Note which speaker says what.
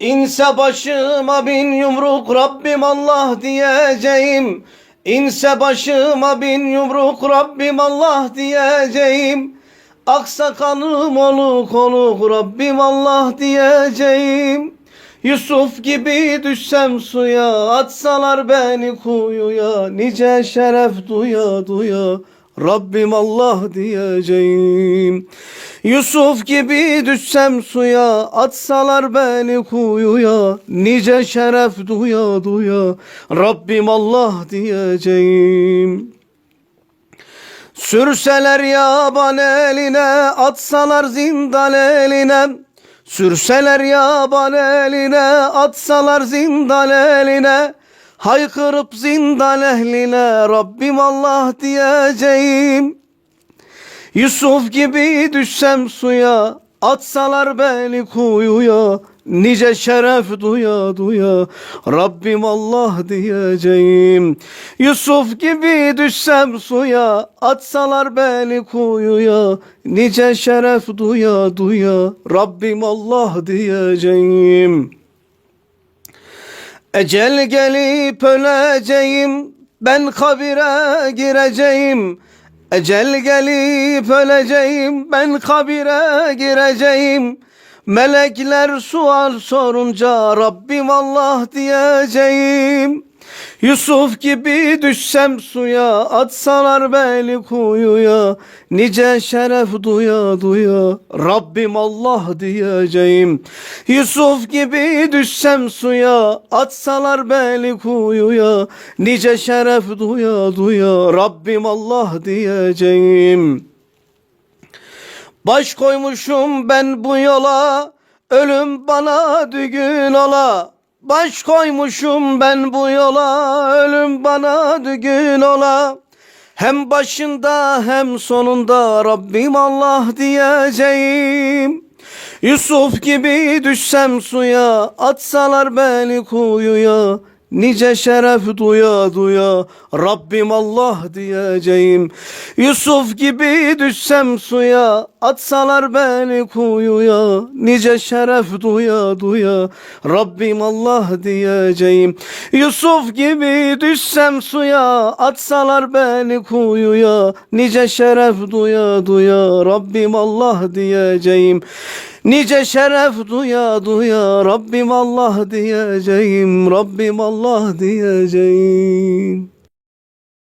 Speaker 1: İnse başıma bin yumruk Rabbim Allah diyeceğim. İnse başıma bin yumruk Rabbim Allah diyeceğim. Aksakalım oluk oluk Rabbim Allah diyeceğim. Yusuf gibi düşsem suya atsalar beni kuyuya nice şeref duya duya Rabbim Allah diyeceğim. Yusuf gibi düşsem suya atsalar beni kuyuya nice şeref duya duya Rabbim Allah diyeceğim. Sürseler yaban eline, atsalar zindan eline. Sürseler yaban eline, atsalar zindan eline. Haykırıp zindan ehline, Rabbim Allah diyeceğim. Yusuf gibi düşsem suya, atsalar beni kuyuya. Nice şeref duya duya Rabbim Allah diyeceğim Yusuf gibi düşsem suya Atsalar beni kuyuya Nice şeref duya duya Rabbim Allah diyeceğim Ecel gelip öleceğim Ben kabire gireceğim. Ecel gelip öleceğim Ben kabire gireceğim. Melekler sual sorunca Rabbim Allah diyeceğim Yusuf gibi düşsem suya Atsalar beni kuyuya Nice şeref duya duya Rabbim Allah diyeceğim. Yusuf gibi düşsem suya Atsalar beni kuyuya Nice şeref duya duya Rabbim Allah diyeceğim. Baş koymuşum ben bu yola Ölüm bana dügün ola Baş koymuşum ben bu yola Ölüm bana dügün ola. Hem başında hem sonunda Rabbim Allah diyeceğim. Yusuf gibi düşsem suya Atsalar beni kuyuya Nice şeref duya duya Rabbim Allah diyeceğim. Yusuf gibi düşsem suya Atsalar beni kuyuya. Nice şeref duya duya Rabbim Allah diyeceğim. Yusuf gibi düşsem suya Atsalar beni kuyuya. Nice şeref duya duya Rabbim Allah diyeceğim Nice şeref duya duya Rabbim Allah diyeceğim Rabbim Allah diyeceğim